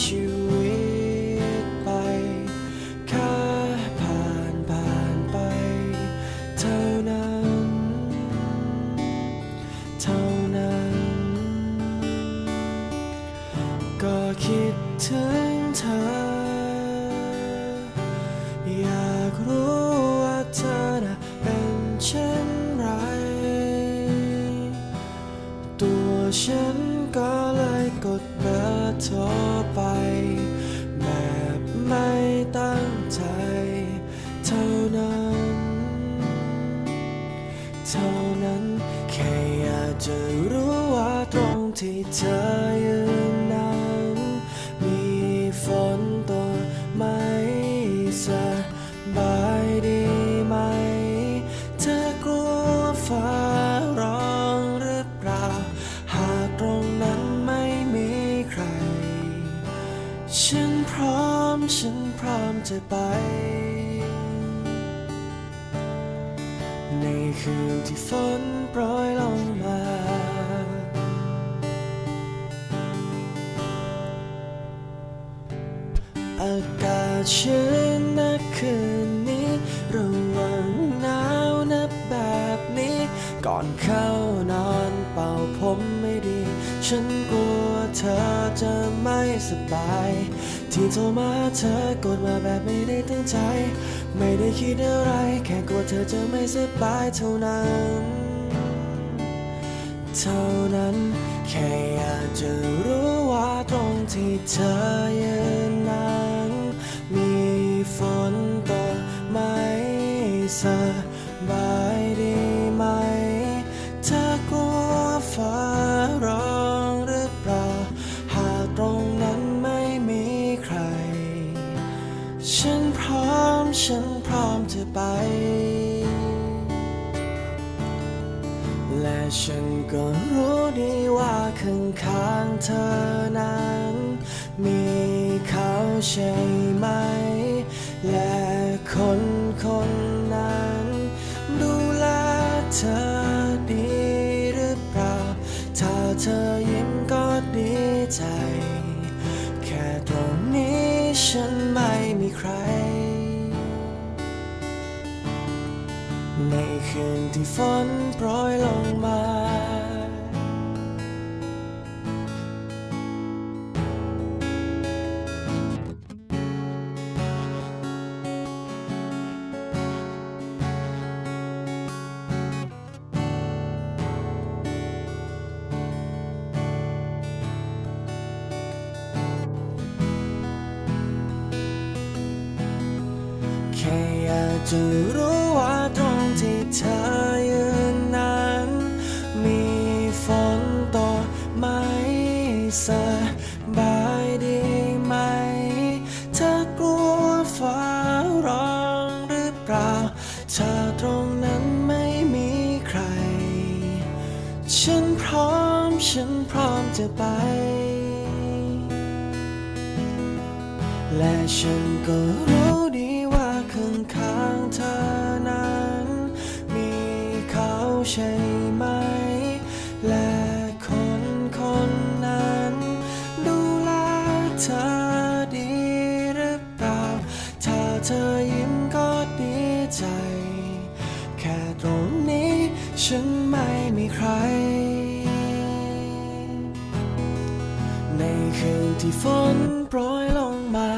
ชีวิตไปแค่ผ่านผ่านไป เท่านั้น เท่านั้น ก็คิดถึงเธอ ฉันก็เลยกดเบอร์โทรไป แบบไม่ตั้งใจ เท่านั้น เท่านั้น แค่อยากจะรู้ว่าตรงที่เธอ ฉันพร้อม ฉันพร้อมจะไป ในคืนที่ฝนโปรยลงมา อากาศชื้นนักคืนนี้ระวังหนาวนับแบบนี้ ก่อนเข้านอนเป่าผมไม่ดี ฉันกลัว เธอจะไม่สบาย ที่โทรมาเธอกดมาแบบไม่ได้ตั้งใจ ไม่ได้คิดอะไร แค่กลัวเธอจะไม่สบายเท่านั้น เท่านั้น แค่อยากจะรู้ว่าตรงที่เธอยืนนั้นมีฝนตกไหมสบาย ไป และฉันก็รู้ดีว่าข้างข้างเธอนั้นมีเขาใช่ไหม และคนคนนั้น ดูแลเธอดีหรือเปล่า ถ้าเธอยิ้มก็ดีใจ แค่ตรงนี้ฉันไม่มีใคร ในคืนที่ฝนโปรยลงมา แค่อยากจะรู้ ฉันพร้อม ฉันพร้อมจะไป และฉันก็รู้ ในคืนที่ฝนโปรยลงมา